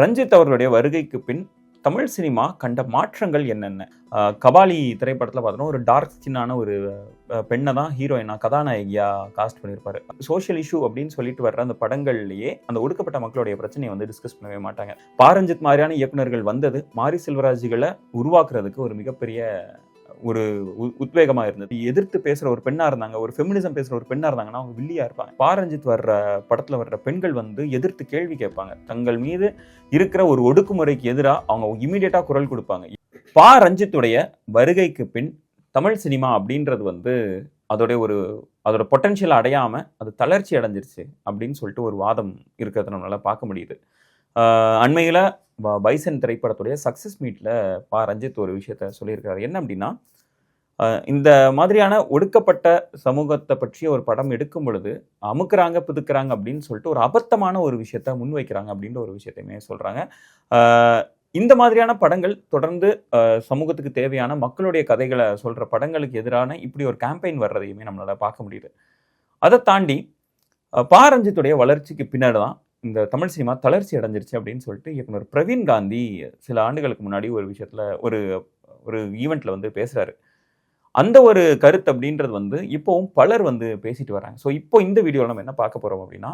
ரஞ்சித் அவர்களுடைய வருகைக்கு பின் தமிழ் சினிமா கண்ட மாற்றங்கள் என்னென்ன? கபாலி திரைப்படத்தில் பார்த்தோன்னா ஒரு டார்க் ஸ்கின்னான ஒரு பெண்ணை தான் ஹீரோயினா கதாநாயகியாக காஸ்ட் பண்ணியிருப்பாரு. சோஷியல் இஷ்யூ அப்படின்னு சொல்லிட்டு வர்ற அந்த படங்கள்லேயே அந்த ஒடுக்கப்பட்ட மக்களுடைய பிரச்சனையை வந்து டிஸ்கஸ் பண்ணவே மாட்டாங்க. பாரஞ்சித் மாதிரியான இயக்குநர்கள் வந்தது மாரி செல்வராஜுகளை உருவாக்குறதுக்கு ஒரு மிகப்பெரிய ஒரு உ- உத்வேகமா இருந்தது. எதிர்த்து பேசுற ஒரு பெண்ணா இருந்தாங்க ஒரு ஃபெமினிசம் பேசுற ஒரு பெண்ணா இருந்தாங்கன்னா அவங்க வில்லியா இருப்பாங்க. பாரஞ்சித் வர்ற படத்துல வர்ற பெண்கள் வந்து எதிர்த்து கேள்வி கேட்பாங்க. தங்கள் மீது இருக்கிற ஒரு ஒடுக்குமுறைக்கு எதிராக அவங்க இமீடியட்டா குரல் கொடுப்பாங்க. பா. ரஞ்சித்துடைய வருகைக்கு பின் தமிழ் சினிமா அப்படின்றது வந்து அதோடைய ஒரு அதோட பொட்டன்ஷியல் அடையாம அது தளர்ச்சி அடைஞ்சிருச்சு அப்படின்னு சொல்லிட்டு ஒரு வாதம் இருக்கிறத நம்மளால பார்க்க முடியுது. அண்மையில் ப- பைசன் திரைப்படத்துடைய சக்சஸ் மீட்ல பா. ரஞ்சித் ஒரு விஷயத்த சொல்லியிருக்காரு என்ன அப்படின்னா இந்த மாதிரியான ஒடுக்கப்பட்ட சமூகத்தை பற்றிய ஒரு படம் எடுக்கும் பொழுது அமுக்குறாங்க புதுக்குறாங்க அப்படின்னு சொல்லிட்டு ஒரு அபத்தமான ஒரு விஷயத்த முன்வைக்கிறாங்க அப்படின்ற ஒரு விஷயத்தையுமே சொல்கிறாங்க இந்த மாதிரியான படங்கள் தொடர்ந்து சமூகத்துக்கு தேவையான மக்களுடைய கதைகளை சொல்கிற படங்களுக்கு எதிரான இப்படி ஒரு கேம்பெயின் வர்றதையுமே நம்மளால் பார்க்க முடியுது. அதை தாண்டி பாரஞ்சித்துடைய வளர்ச்சிக்கு பின்னாடி தான் இந்த தமிழ் சினிமா தளர்ச்சி அடைஞ்சிருச்சு அப்படின்னு சொல்லிட்டு இயக்குனர் பிரவீன் காந்தி சில ஆண்டுகளுக்கு முன்னாடி ஒரு விஷயத்தில் ஒரு ஒரு ஈவெண்ட்டில் வந்து பேசுகிறாரு அந்த ஒரு கருத்து அப்படின்றது வந்து இப்போவும் பலர் வந்து பேசிட்டு வராங்க ஸோ இப்போ இந்த வீடியோவில் நம்ம என்ன பார்க்க போகிறோம் அப்படின்னா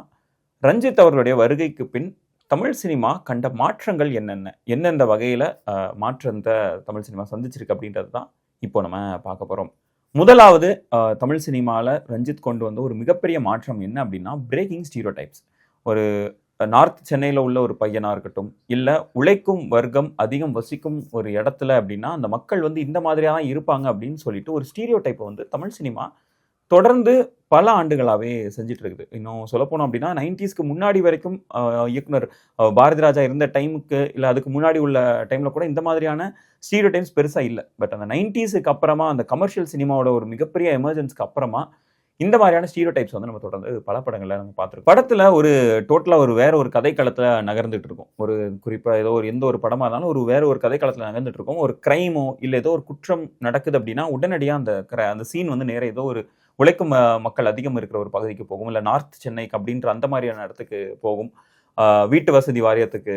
ரஞ்சித் அவர்களுடைய வருகைக்கு பின் தமிழ் சினிமா கண்ட மாற்றங்கள் என்னென்ன? எந்தெந்த வகையில் மாற்றந்த தமிழ் சினிமா சந்திச்சிருக்கு அப்படின்றது தான் இப்போ நம்ம பார்க்க போகிறோம் முதலாவது தமிழ் சினிமாவில் ரஞ்சித் கொண்டு வந்த ஒரு மிகப்பெரிய மாற்றம் என்ன அப்படின்னா பிரேக்கிங் ஸ்டீரியோ டைப்ஸ் ஒரு நார்த் சென்னையில் உள்ள ஒரு பையனாக இருக்கட்டும் இல்லை உழைக்கும் வர்க்கம் அதிகம் வசிக்கும் ஒரு இடத்துல அப்படின்னா அந்த மக்கள் வந்து இந்த மாதிரியாக தான் இருப்பாங்க அப்படின்னு சொல்லிட்டு ஒரு ஸ்டீரியோ டைப்பை வந்து தமிழ் சினிமா தொடர்ந்து பல ஆண்டுகளாகவே செஞ்சுட்டு இருக்குது. இன்னும் சொல்லப்போனோம் அப்படின்னா நைன்டிஸ்க்கு முன்னாடி வரைக்கும் இயக்குனர் பாரதிராஜா பாரதி ராஜா இருந்த டைமுக்கு இல்லை அதுக்கு முன்னாடி உள்ள டைமில் கூட இந்த மாதிரியான ஸ்டீரியோ டைம்ஸ் பெருசாக இல்லை. பட் அந்த நைன்டிஸுக்கு அப்புறமா அந்த கமர்ஷியல் சினிமாவோட ஒரு மிகப்பெரிய எமர்ஜென்ஸ்க்கு அப்புறமா இந்த மாதிரியான ஸ்டீரியோ டைப்ஸ் வந்து நம்ம தொடர்ந்து பல படங்களில் நம்ம பார்த்துருக்கோம். படத்தில் ஒரு டோட்டலாக ஒரு வேற ஒரு கதைக்களத்தில் நகர்ந்துட்டு இருக்கும். ஒரு குறிப்பாக ஏதோ ஒரு எந்த ஒரு படமாக இருந்தாலும் ஒரு வேற ஒரு கதைக்களத்தில் நகர்ந்துட்டு இருக்கும். ஒரு கிரைமோ இல்லை ஏதோ ஒரு குற்றம் நடக்குது அப்படின்னா உடனடியாக அந்த cra- அந்த சீன் வந்து நேர ஏதோ ஒரு உழைக்கும் மக்கள் அதிகம் இருக்கிற ஒரு பகுதிக்கு போகும். இல்லை நார்த் சென்னைக்கு அப்படின்ற அந்த மாதிரியான இடத்துக்கு போகும். வீட்டு வசதி வாரியத்துக்கு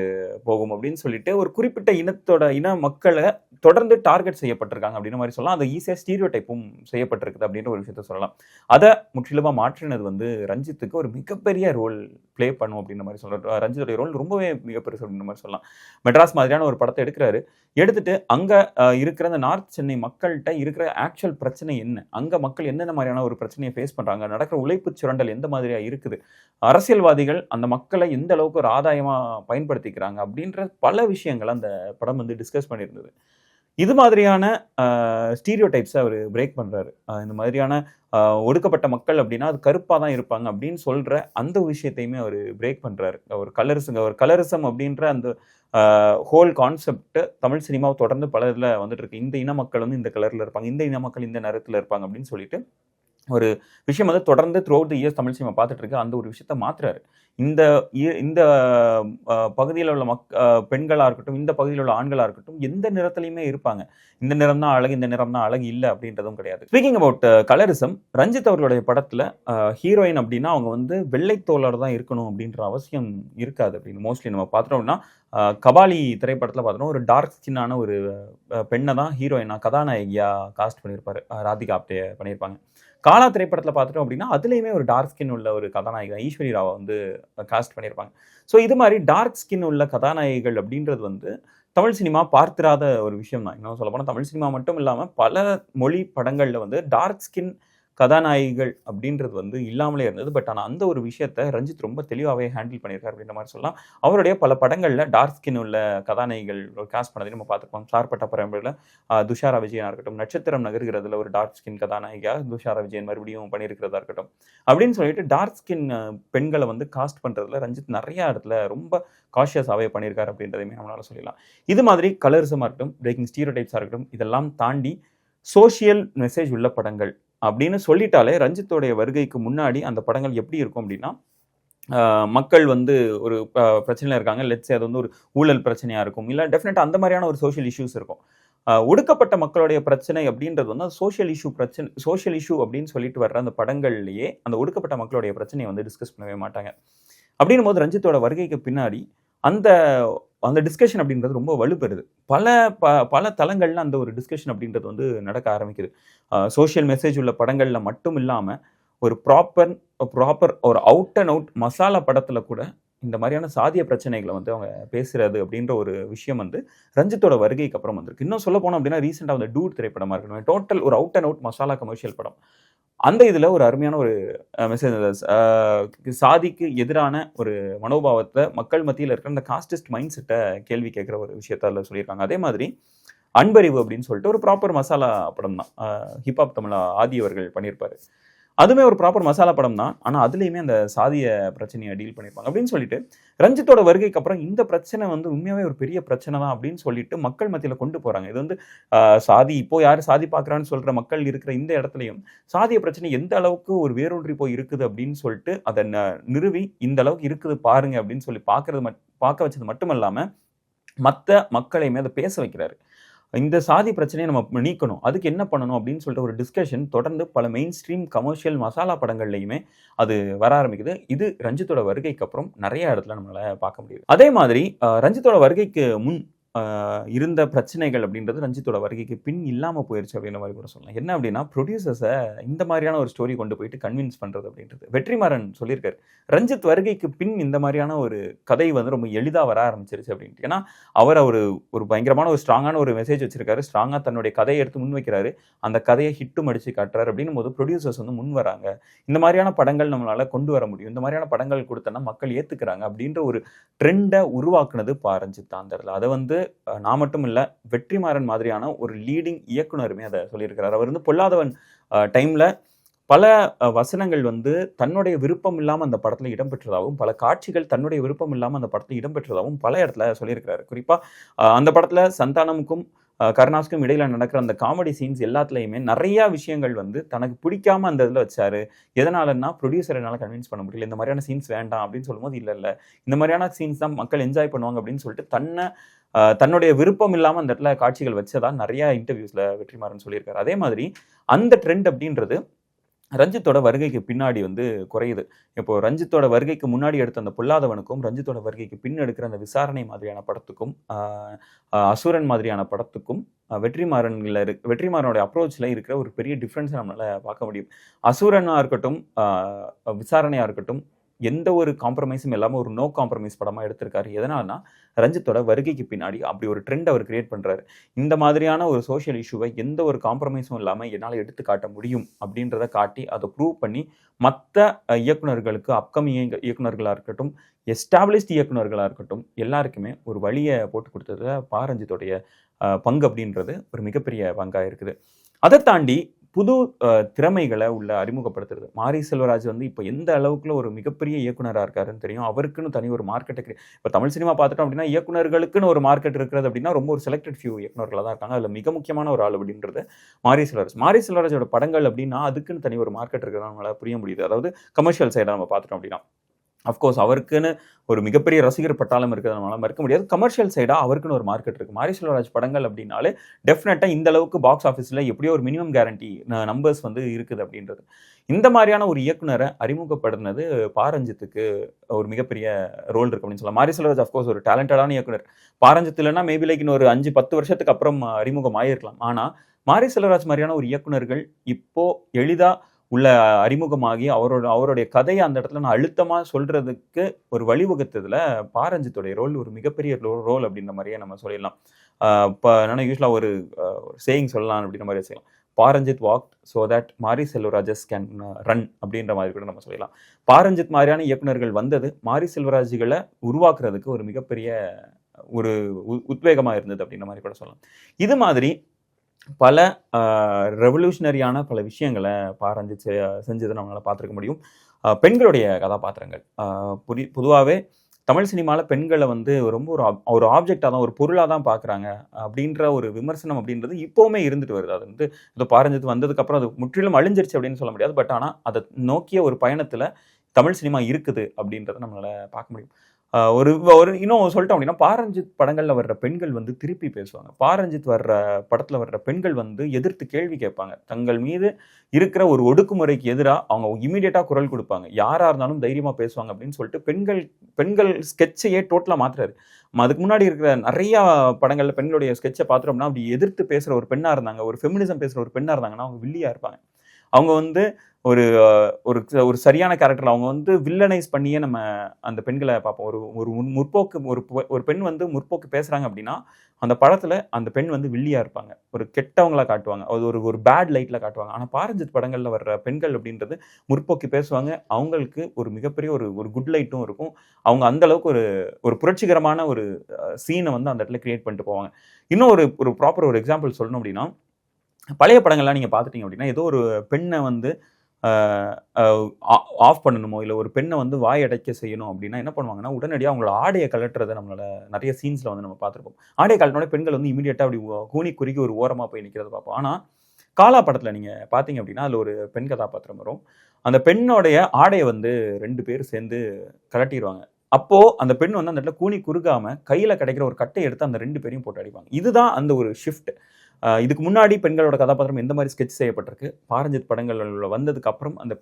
போகும் அப்படின்னு சொல்லிட்டு ஒரு குறிப்பிட்ட இனத்தோட இன மக்களை தொடர்ந்து டார்கெட் செய்யப்பட்டிருக்காங்க அப்படின்ற மாதிரி சொல்லலாம். அது ஈஸியாக ஸ்டீரியோ டைப்பும் செய்யப்பட்டிருக்குது அப்படின்ற ஒரு விஷயத்த சொல்லலாம். அதை முற்றிலுமாக மாற்றினது வந்து ரஞ்சித்துக்கு ஒரு மிகப்பெரிய ரோல் ப்ளே பண்ணும் அப்படின்ற மாதிரி சொல்கிறோம் ரஞ்சித்துடைய ரோல் ரொம்பவே மிகப்பெரிய அப்படின்ற மாதிரி சொல்லலாம். மெட்ராஸ் மாதிரியான ஒரு படத்தை எடுக்கிறாரு. எடுத்துட்டு அங்கே இருக்கிற அந்த நார்த் சென்னை மக்கள்கிட்ட இருக்கிற ஆக்சுவல் பிரச்சனை என்ன? அங்கே மக்கள் என்னென்ன மாதிரியான ஒரு பிரச்சனையை ஃபேஸ் பண்ணுறாங்க நடக்கிற உழைப்பு சுரண்டல் எந்த மாதிரியா இருக்குது? அரசியல்வாதிகள் அந்த மக்களை எந்த அளவுக்கு ஒரு ஆதாயமா பயன்படுத்திக்கிறாங்க அப்படின்ற பல விஷயங்கள் அந்த படம் வந்து டிஸ்கஸ் பண்ணியிருந்தது. இது மாதிரியான ஸ்டீரியோ டைப்ஸை அவர் பிரேக் பண்றாரு. இந்த மாதிரியான ஒடுக்கப்பட்ட மக்கள் அப்படின்னா அது கருப்பாக தான் இருப்பாங்க அப்படின்னு சொல்ற அந்த விஷயத்தையுமே அவர் பிரேக் பண்றாரு. ஒரு கலரிசம் ஒரு கலரிசம் அப்படின்ற அந்த ஹோல் கான்செப்ட் தமிழ் சினிமாவை தொடர்ந்து பல இதில் வந்துட்டு இருக்கு. இந்த இன மக்கள் வந்து இந்த கலரில் இருப்பாங்க இந்த இன மக்கள் இந்த நேரத்தில் இருப்பாங்க அப்படின்னு சொல்லிட்டு ஒரு விஷயம் வந்து தொடர்ந்து throughout the years Tamil cinema பார்த்துட்டு இருக்கு. அந்த ஒரு விஷயத்த மாத்துறாரு. இந்த இ- இந்த பகுதியில் உள்ள மக் பெண்களாக இருக்கட்டும் இந்த பகுதியில் உள்ள ஆண்களாக இருக்கட்டும் எந்த நிறத்துலையுமே இருப்பாங்க. இந்த நிறம் தான் அழகு இந்த நிறம் தான் அழகு இல்லை அப்படின்றதும் கிடையாது. ஸ்பீக்கிங் அபவுட் கலரிசம் ரஞ்சித் அவர்களுடைய படத்தில் ஹீரோயின் அப்படின்னா அவங்க வந்து வெள்ளைத்தோலர் தான் இருக்கணும் அப்படின்ற அவசியம் இருக்காது அப்படின்னு மோஸ்ட்லி நம்ம பார்த்தோம்னா அப்படின்னா கபாலி திரைப்படத்தில் பார்த்தோம்னா ஒரு டார்க் ஸ்கின்னான ஒரு பெண்ணை தான் ஹீரோயினா கதாநாயகியாக காஸ்ட் பண்ணியிருப்பாரு. ராதிகா ஆப்டே பண்ணியிருப்பாங்க. காலா திரைப்படத்தில் பார்த்துட்டோம் அப்படின்னா அதுலேயுமே ஒரு டார்க் ஸ்கின் உள்ள ஒரு கதாநாயகி தான் ஈஸ்வரி ராவை வந்து காஸ்ட் பண்ணியிருப்பாங்க. ஸோ இது மாதிரி டார்க் ஸ்கின் உள்ள கதாநாயகிகள் அப்படின்றது வந்து தமிழ் சினிமா பார்த்திராத ஒரு விஷயம் தான் இன்னும் சொல்ல போனால் தமிழ் சினிமா மட்டும் இல்லாமல் பல மொழி படங்களில் வந்து டார்க் ஸ்கின் கதாநாயகிகள் அப்படின்றது வந்து இல்லாமலே இருந்தது. பட் ஆனால் அந்த ஒரு விஷயத்த ரஞ்சித் ரொம்ப தெளிவாகவே ஹேண்டில் பண்ணியிருக்காரு அப்படின்ற மாதிரி சொல்லலாம். அவருடைய பல படங்களில் டார்க் ஸ்கின் உள்ள கதாநாயகிகள் காஸ்ட் பண்ணதையும் நம்ம பார்த்துருப்போம். சார்பட்ட பரம்பரையில் துஷாரா விஜயனாக இருக்கட்டும் நட்சத்திரம் நகர்கிறதுல ஒரு டார்க் ஸ்கின் கதாநாயகியாக துஷாரா விஜயன் மறுபடியும் பண்ணியிருக்கிறதா இருக்கட்டும். அப்படின்னு சொல்லிட்டு டார்க் ஸ்கின் பெண்களை வந்து காஸ்ட் பண்ணுறதுல ரஞ்சித் நிறைய இடத்துல ரொம்ப காஷியஸாகவே பண்ணியிருக்காரு அப்படின்றதையுமே நம்மளால சொல்லலாம் இது மாதிரி கலர்ஸமாக இருக்கட்டும் பிரேக்கிங் ஸ்டீரியோ டைப்ஸாக இருக்கட்டும் இதெல்லாம் தாண்டி சோஷியல் மெசேஜ் உள்ள படங்கள் அப்படின்னு சொல்லிட்டாலே ரஞ்சித்தோடைய வருகைக்கு முன்னாடி அந்த படங்கள் எப்படி இருக்கும் அப்படின்னா மக்கள் வந்து ஒரு பிரச்சனையில் இருக்காங்க. லெட்ஸ் அது வந்து ஒரு ஊழல் பிரச்சனையாக இருக்கும். இல்லை டெஃபினட்டாக அந்த மாதிரியான ஒரு சோஷியல் இஷ்யூஸ் இருக்கும். ஒடுக்கப்பட்ட மக்களுடைய பிரச்சனை அப்படின்றது வந்து சோஷியல் இஷ்யூ பிரச்சனை சோஷியல் இஷ்யூ அப்படின்னு சொல்லிட்டு வர்ற அந்த படங்கள்லேயே அந்த ஒடுக்கப்பட்ட மக்களுடைய பிரச்சனையை வந்து டிஸ்கஸ் பண்ணவே மாட்டாங்க. அப்படின்னும் போது ரஞ்சித்தோட வருகைக்கு பின்னாடி அந்த அந்த டிஸ்கஷன் அப்படின்றது ரொம்ப வலுப்பெறுது. பல ப பல தளங்களில் அந்த ஒரு டிஸ்கஷன் அப்படின்றது வந்து நடக்க ஆரம்பிக்குது. சோஷியல் மெசேஜ் உள்ள படங்களில் மட்டும் இல்லாமல் ஒரு ப்ராப்பர் ப்ராப்பர் ஒரு அவுட் அண்ட் அவுட் மசாலா படத்தில் கூட இந்த மாதிரியான சாதிய பிரச்சனைகளை வந்து அவங்க பேசுறது அப்படின்ற ஒரு விஷயம் வந்து ரஞ்சித்தோட வருகைக்கு அப்புறம் வந்திருக்கு. இன்னும் சொல்ல போனோம் அப்படின்னா ரீசெண்டாக வந்து டூட் திரைப்படமாக இருக்கணும் டோட்டல் ஒரு out and out masala commercial படம். அந்த இதில் ஒரு அருமையான ஒரு மெசேஜ் சாதிக்கு எதிரான ஒரு மனோபாவத்தை மக்கள் மத்தியில் இருக்கிற அந்த காஸ்டிஸ்ட் மைண்ட் செட்டை கேள்வி கேட்குற ஒரு விஷயத்தால சொல்லியிருக்காங்க. அதே மாதிரி அன்பறிவு அப்படின்னு சொல்லிட்டு ஒரு ப்ராப்பர் மசாலா படம் தான் ஹிப்ஹாப் தமிழா ஆதி அவர்கள் பண்ணியிருப்பாரு. அதுவுமே ஒரு ப்ராப்பர் மசாலா படம் தான் ஆனால் அதுலேயுமே அந்த சாதிய பிரச்சனையை டீல் பண்ணியிருப்பாங்க அப்படின்னு சொல்லிட்டு ரஞ்சித்தோட வருகைக்கு அப்புறம் இந்த பிரச்சனை வந்து உண்மையாகவே ஒரு பெரிய பிரச்சனை தான் அப்படின்னு சொல்லிட்டு மக்கள் மத்தியில் கொண்டு போகிறாங்க இது வந்து சாதி இப்போ யார் சாதி பார்க்குறான்னு சொல்கிற மக்கள் இருக்கிற இந்த இடத்துலையும் சாதிய பிரச்சனை எந்த அளவுக்கு ஒரு வேரூன்றி போய் இருக்குது அப்படின்னு சொல்லிட்டு அதை ந- நிறுவி இந்த அளவுக்கு இருக்குது பாருங்க அப்படின்னு சொல்லி பார்க்கறது மட் பார்க்க வச்சது மட்டும் இல்லாமல் மற்ற மக்களையுமே அதை பேச வைக்கிறாரு. இந்த சாதி பிரச்சனையை நம்ம நீக்கணும். அதுக்கு என்ன பண்ணணும் அப்படின்னு சொல்லிட்டு ஒரு டிஸ்கஷன் தொடர்ந்து பல மெயின் ஸ்ட்ரீம் கமர்ஷியல் மசாலா படங்கள்லையுமே அது வர ஆரம்பிக்குது. இது ரஞ்சித்தோட வருகைக்கு அப்புறம் நிறைய இடத்துல நம்மளால பார்க்க முடியுது. அதே மாதிரி ரஞ்சித்தோட வருகைக்கு முன் இருந்த பிரச்சனைகள் அப்படின்றது ரஞ்சித்தோட வருகைக்கு பின் இல்லாமல் போயிடுச்சு அப்படின்ற மாதிரி கூட சொல்லலாம். என்ன அப்படின்னா ப்ரொடியூசர்ஸை இந்த மாதிரியான ஒரு ஸ்டோரி கொண்டு போயிட்டு கன்வின்ஸ் பண்ணுறது அப்படின்றது. வெற்றிமாறன் சொல்லியிருக்காரு ரஞ்சித் வருகைக்கு பின் இந்த மாதிரியான ஒரு கதை வந்து ரொம்ப எளிதாக வர ஆரம்பிச்சிருச்சு அப்படின்ட்டு. ஏன்னா அவர் ஒரு ஒரு பயங்கரமான ஒரு ஸ்ட்ராங்கான ஒரு மெசேஜ் வச்சிருக்காரு. ஸ்ட்ராங்காக தன்னுடைய கதையை எடுத்து முன் வைக்கிறாரு. அந்த கதையை ஹிட்டும் அடித்து காட்டுறாரு அப்படின்னும் போது ப்ரொடியூசர்ஸ் வந்து முன் வராங்க. இந்த மாதிரியான படங்கள் நம்மளால் கொண்டு வர முடியும். இந்த மாதிரியான படங்கள் கொடுத்தோன்னா மக்கள் ஏற்றுக்கிறாங்க அப்படின்ற ஒரு ட்ரெண்டை உருவாக்குனது பா ரஞ்சித் தான் அந்த அதை வந்து நான் மட்டும் இல்லை வெற்றிமாறன் மாதிரியான ஒரு லீடிங் இயக்குனருமே அதை சொல்லியிருக்கிறார். அவர் வந்து பொல்லாதவன் டைம்ல பல வசனங்கள் வந்து தன்னுடைய விருப்பம் இல்லாமல் அந்த படத்துல இடம்பெற்றதாகவும் பல காட்சிகள் தன்னுடைய விருப்பம் இல்லாமல் அந்த படத்தில் இடம்பெற்றதாகவும் பல இடத்துல சொல்லியிருக்கிறாரு. குறிப்பா அந்த படத்துல சந்தானமுக்கும் கருணாஸ்க்கும் இடையில நடக்கிற அந்த காமெடி சீன்ஸ் எல்லாத்துலேயுமே நிறைய விஷயங்கள் வந்து தனக்கு பிடிக்காம அந்த இதில் வச்சாரு. எதனாலன்னா ப்ரொடியூசர் என்னால் கன்வின்ஸ் பண்ண முடியல. இந்த மாதிரியான சீன்ஸ் வேண்டாம் அப்படின்னு சொல்லும்போது இல்லை இல்லை. இந்த மாதிரியான சீன்ஸ் தான் மக்கள் என்ஜாய் பண்ணுவாங்க அப்படின்னு சொல்லிட்டு தன்னை தன்னுடைய விருப்பம் இல்லாம அந்த இடத்துல காட்சிகள் வச்சதா நிறைய இன்டர்வியூஸ்ல வெற்றிமாறன் சொல்லியிருக்காரு. அதே மாதிரி அந்த ட்ரெண்ட் அப்படின்றது ரஞ்சித்தோட வருகைக்கு பின்னாடி வந்து குறையுது. இப்போ ரஞ்சித்தோட வருகைக்கு முன்னாடி எடுத்த அந்த பொல்லாதவனுக்கும் ரஞ்சித்தோட வருகைக்கு பின் எடுக்கிற அந்த விசாரணை மாதிரியான படத்துக்கும் அசுரன் மாதிரியான படத்துக்கும் வெற்றிமாறன்ல இரு வெற்றிமாறனோட அப்ரோச்சில் இருக்கிற ஒரு பெரிய டிஃப்ரென்ஸை நம்மளால் பார்க்க முடியும். அசுரனாக இருக்கட்டும் விசாரணையாக இருக்கட்டும் எந்த ஒரு காம்ப்ரமைஸும் இல்லாமல் ஒரு நோ காம்ப்ரமைஸ் படமாக எடுத்திருக்காரு. எதனால்னா ரஞ்சித்தோட வருகைக்கு பின்னாடி அப்படி ஒரு ட்ரெண்ட் அவர் கிரியேட் பண்ணுறாரு இந்த மாதிரியான ஒரு சோஷியல் இஷ்யூவை எந்த ஒரு காம்ப்ரமைஸும் இல்லாமல் என்னால் எடுத்து காட்ட முடியும் அப்படின்றத காட்டி அதை ப்ரூவ் பண்ணி மற்ற இயக்குனர்களுக்கு அப்கமிங் இயக்குனர்களாக இருக்கட்டும் எஸ்டாப்ளிஷ்ட் இயக்குனர்களாக இருக்கட்டும் எல்லாருக்குமே ஒரு வழியை போட்டு கொடுத்தது பா ரஞ்சித்தோடைய பங்கு அப்படின்றது ஒரு மிகப்பெரிய பங்காக இருக்குது அதை தாண்டி புது திறமைகளை உள்ள அறிமுகப்படுத்துறது. மாரி செல்வராஜ் வந்து இப்போ எந்த அளவுக்குள்ள ஒரு மிகப்பெரிய இயக்குனராக இருக்காருன்னு தெரியும். அவருக்குன்னு தனி ஒரு மார்க்கெட்டை இப்போ தமிழ் சினிமா பார்த்துட்டோம் அப்படின்னா இயக்குனர்களுக்குன்னு ஒரு மார்க்கெட் இருக்கிறது அப்படின்னா ரொம்ப ஒரு செலக்டட் ஃபியூ இயக்குனர்களாக தான் இருக்காங்க. அதில் மிக முக்கியமான ஒரு ஆள் அப்படின்றது மாரி செல்வராஜ். மாரி செல்வராஜோட படங்கள் அப்படின்னா அதுக்குன்னு தனி ஒரு மார்க்கெட் இருக்கிறதா நம்மளால புரிய முடியுது. அதாவது கமர்ஷியல் சைடாக நம்ம பார்த்துட்டோம் அப்படின்னா. அஃப்கோர்ஸ் அவருக்குன்னு ஒரு மிகப்பெரிய ரசிகர் பட்டாளம் இருக்கிறத மறக்க முடியாது. கமர்ஷியல் சைடாக அவருக்குன்னு ஒரு மார்க்கெட் இருக்குது மாரி செல்வராஜ் படங்கள் அப்படின்னாலே டெஃபினட்டாக இந்த அளவுக்கு பாக்ஸ் ஆஃபீஸில் எப்படியோ ஒரு மினிமம் கேரண்டி நம்பர்ஸ் வந்து இருக்குது அப்படின்றது. இந்த மாதிரியான ஒரு இயக்குனரை அறிமுகப்படுத்தினது பாரஞ்சித்துக்கு ஒரு மிகப்பெரிய ரோல் இருக்குது அப்படின்னு சொல்லலாம். மாரி செல்வராஜ் அஃப்கோர்ஸ் ஒரு டேலண்டடான இயக்குனர். பாரஞ்சித் இல்லைன்னா மேபி லைக் இன்னொரு ஒரு அஞ்சு பத்து வருஷத்துக்கு அப்புறம் அறிமுகம் ஆயிருக்கலாம் ஆனால் மாரி செல்வராஜ் மாதிரியான ஒரு இயக்குனர்கள் இப்போது எளிதாக உள்ள அறிமுகமாகி அவரோட அவருடைய கதையை அந்த இடத்துல நான் அழுத்தமாக சொல்றதுக்கு ஒரு வழிவகுத்ததுல பாரஞ்சித்துடைய ரோல் ஒரு மிகப்பெரிய ரோல் அப்படின்ற மாதிரியே நம்ம சொல்லிடலாம். இப்போ நான் யூஸ்வலாக ஒரு சேயிங் சொல்லலாம் அப்படின்ற மாதிரி செய்யலாம். பாரஞ்சித் வாக் ஸோ தட் மாரி செல்வராஜஸ் கேன் ரன் அப்படின்ற மாதிரி கூட நம்ம சொல்லலாம் பாரஞ்சித் மாதிரியான இயக்குனர்கள் வந்தது மாரி செல்வராஜுகளை உருவாக்குறதுக்கு ஒரு மிகப்பெரிய ஒரு உத்வேகமாக இருந்தது அப்படின்ற மாதிரி கூட சொல்லலாம். இது மாதிரி பல ரெவல்யூஷனரியான பல விஷயங்களை பாரஞ்சு செஞ்சதை நம்மளால பார்த்துருக்க முடியும். பெண்களுடைய கதாபாத்திரங்கள். புரி பொதுவாகவே தமிழ் சினிமாவில் பெண்களை வந்து ரொம்ப ஒரு ஒரு ஆப்ஜெக்டாக தான் ஒரு பொருளாக தான் பார்க்குறாங்க. அப்படின்ற ஒரு விமர்சனம் அப்படின்றது இப்போவுமே இருந்துட்டு வருது. அது வந்து இந்த பாரஞ்சது வந்ததுக்கப்புறம் அது முற்றிலும் அழிஞ்சிருச்சு அப்படின்னு சொல்ல முடியாது. பட் ஆனால் அதை நோக்கிய ஒரு பயணத்தில் தமிழ் சினிமா இருக்குது அப்படின்றத நம்மளால பார்க்க முடியும். ஒரு ஒரு இன்னும் சொல்லிட்டோம் அப்படின்னா பாரஞ்சித் படங்களில் வர்ற பெண்கள் வந்து திருப்பி பேசுவாங்க. பாரஞ்சித் வர்ற படத்தில் வர்ற பெண்கள் வந்து எதிர்த்து கேள்வி கேட்பாங்க. தங்கள் மீது இருக்கிற ஒரு ஒடுக்குமுறைக்கு எதிராக அவங்க இமீடியட்டாக குரல் கொடுப்பாங்க. யாராக இருந்தாலும் தைரியமாக பேசுவாங்க அப்படின்னு சொல்லிட்டு பெண்கள் பெண்கள் ஸ்கெட்சையே டோட்டலாக மாத்துறாரு. அதுக்கு முன்னாடி இருக்கிற நிறையா படங்களில் பெண்களுடைய ஸ்கெட்சை பார்த்துட்டோம்னா அப்படி எதிர்த்து பேசுகிற ஒரு பெண்ணாக இருந்தாங்க ஒரு ஃபெமினிசம் பேசுகிற ஒரு பெண்ணாக இருந்தாங்கன்னா அவங்க வில்லியாக இருப்பாங்க. அவங்க வந்து ஒரு ஒரு ஒரு சரியான கேரக்டர் அவங்க வந்து வில்லனைஸ் பண்ணியே நம்ம அந்த பெண்களை பார்ப்போம். ஒரு ஒரு முன்- முற்போக்கு ஒரு பு- ஒரு பெண் வந்து முற்போக்கு பேசுகிறாங்க அப்படின்னா அந்த படத்தில் அந்த பெண் வந்து வில்லியா இருப்பாங்க. ஒரு கெட்டவங்களாக காட்டுவாங்க. அது ஒரு ஒரு பேட் லைட்டில் காட்டுவாங்க. ஆனால் பாரஞ்சித் படங்களில் வர்ற பெண்கள் அப்படின்றது முற்போக்கு பேசுவாங்க. அவங்களுக்கு ஒரு மிகப்பெரிய ஒரு ஒரு குட் லைட்டும் இருக்கும். அவங்க அந்த அளவுக்கு ஒரு ஒரு புரட்சிகரமான ஒரு சீனை வந்து அந்த இடத்துல கிரியேட் பண்ணிட்டு போவாங்க. இன்னும் ஒரு ஒரு ப்ராப்பர் ஒரு எக்ஸாம்பிள் சொல்லணும் அப்படின்னா பழைய படங்கள்லாம் நீங்கள் பார்த்துட்டீங்க அப்படின்னா ஏதோ ஒரு பெண்ணை வந்து ஆஃப் பண்ணணுமோ இல்லை ஒரு பெண்ணை வந்து வாய் அடைக்க செய்யணும் அப்படின்னா என்ன பண்ணுவாங்கன்னா உடனடியாக அவங்களோட ஆடையை கலட்டுறதை நம்மளோட நிறைய சீன்ஸில் வந்து நம்ம பார்த்துருப்போம். ஆடையை கலட்டினோட பெண்கள் வந்து இமீடியட்டாக அப்படி ஊ- கூனி குறுக்கி ஒரு ஓரமாக போய் நிற்கிறத பார்ப்போம். ஆனால் காலா படத்தில் நீங்கள் பார்த்தீங்க அப்படின்னா அதில் ஒரு பெண் கதாபாத்திரம் வரும். அந்த பெண்ணோடைய ஆடையை வந்து ரெண்டு பேர் சேர்ந்து கலட்டிடுவாங்க அப்போது அந்த பெண் வந்து அந்த இடத்துல கூனி குறுகாமல் கையில் கிடைக்கிற ஒரு கட்டை எடுத்து அந்த ரெண்டு பேரையும் போட்டு அடிப்பாங்க. இதுதான் அந்த ஒரு ஷிஃப்ட் இதுக்கு முன்னாடி பெண்களோட கதாபாத்திரம் எந்த மாதிரி ஸ்கெட்ச் செய்யப்பட்டிருக்கு? பாரஞ்சித் படங்கள் வந்ததுக்கு அப்புறம் அந்த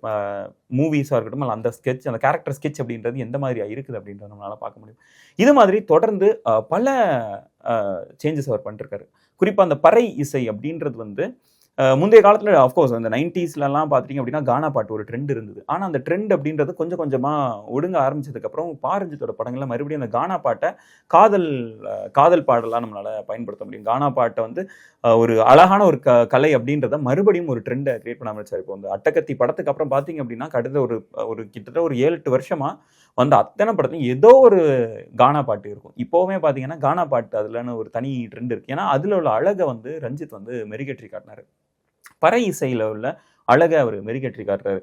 மூவிஸாக இருக்கட்டும் அல்ல அந்த ஸ்கெட்ச் அந்த கேரக்டர் ஸ்கெட்ச் அப்படின்றது எந்த மாதிரி இருக்குது அப்படின்றத நம்மளால பார்க்க முடியும். இது மாதிரி தொடர்ந்து பல சேஞ்சஸ் அவர் பண்ணிருக்காரு. குறிப்பாக அந்த பறை இசை அப்படின்றது வந்து முந்தைய காலத்தில் அஃப்கோர்ஸ் அந்த நைன்டிஸ்லலாம் பார்த்துட்டிங்க அப்படின்னா கானா பாட்டு ஒரு ட்ரெண்ட் இருந்தது. ஆனால் அந்த ட்ரெண்ட் அப்படின்றது கொஞ்சம் கொஞ்சமாக ஒடுங்க ஆரம்பிச்சதுக்கப்புறம் பாரஞ்சித்தோட படங்களில் மறுபடியும் அந்த கானா பாட்டை காதல் காதல் பாடலாம் நம்மளால் பயன்படுத்த முடியும். கானா பாட்டை வந்து ஒரு அழகான ஒரு க கலை அப்படின்றத மறுபடியும் ஒரு ட்ரெண்டை கிரியேட் பண்ண ஆரம்பிச்சார். இப்போ அந்த அட்டகத்தி படத்துக்கு அப்புறம் பார்த்தீங்க அப்படின்னா கடந்த ஒரு ஒரு கிட்டத்தட்ட ஒரு ஏழு எட்டு வருஷமா வந்த அத்தனை படத்தையும் ஏதோ ஒரு கானா பாட்டு இருக்கும். இப்போவுமே பார்த்தீங்கன்னா கானா பாட்டு அதில்னு ஒரு தனி ட்ரெண்ட் இருக்குது ஏன்னா அதில் உள்ள அழகை வந்து ரஞ்சித் வந்து மெருகேற்றி காட்டினார். பறை இசையில் உள்ள அழகை அவர் மெருகேற்றி காட்டுறாரு.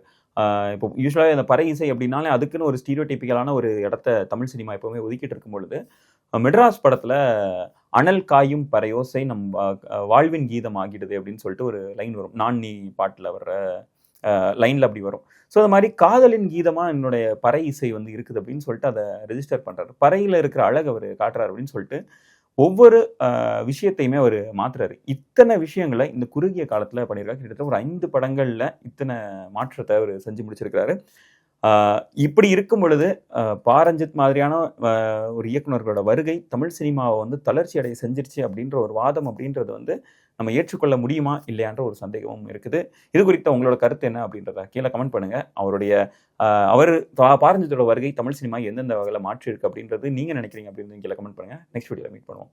இப்போ யூஸ்வலாக இந்த பறை இசை அப்படின்னாலே அதுக்குன்னு ஒரு ஸ்டீரியோடைப்பிக்கலான ஒரு இடத்த தமிழ் சினிமா எப்பவுமே ஒதுக்கிட்டு இருக்கும் பொழுது மெட்ராஸ் படத்தில் அனல் காயும் பறையோசை நம் வா- வாழ்வின் கீதம் ஆகிடுது அப்படின்னு சொல்லிட்டு ஒரு லைன் வரும். நான் நீ பாட்டில் வர்ற லைனில் அப்படி வரும். ஸோ அது மாதிரி காதலின் கீதமாக என்னுடைய பறை இசை வந்து இருக்குது அப்படின்னு சொல்லிட்டு அதை ரெஜிஸ்டர் பண்ணுறாரு பறையில் இருக்கிற அழகு அவர் காட்டுறாரு அப்படின்னு சொல்லிட்டு ஒவ்வொரு விஷயத்தையுமே அவர் மாற்றுறாரு இத்தனை விஷயங்களை இந்த குறுகிய காலத்தில் பண்ணியிருக்காரு கிட்டத்தட்ட ஒரு ஐந்து படங்களில் இத்தனை மாற்றத்தை அவர் செஞ்சு முடிச்சிருக்கிறாரு. இப்படி இருக்கும் பொழுது பாரஞ்சித் மாதிரியான ஒரு இயக்குனர்களோட வருகை தமிழ் சினிமாவை வந்து தளர்ச்சி அடைய செஞ்சிருச்சு அப்படின்ற ஒரு வாதம் அப்படின்றது வந்து நம்ம ஏற்றுக்கொள்ள முடியுமா இல்லையான்ற ஒரு சந்தேகமும் இருக்குது. இது குறித்த உங்களோட கருத்து என்ன அப்படின்றத கீழே கமெண்ட் பண்ணுங்க. அவருடைய அவர் பாரஞ்சத்தோட வருகை தமிழ் சினிமா எந்தெந்த வகையில் மாற்றி இருக்கு அப்படின்றது நீங்க நினைக்கிறீங்க அப்படின்னு கீழே கமெண்ட் பண்ணுங்க. நெக்ஸ்ட் வீடியோவில் மீட் பண்ணுவோம்.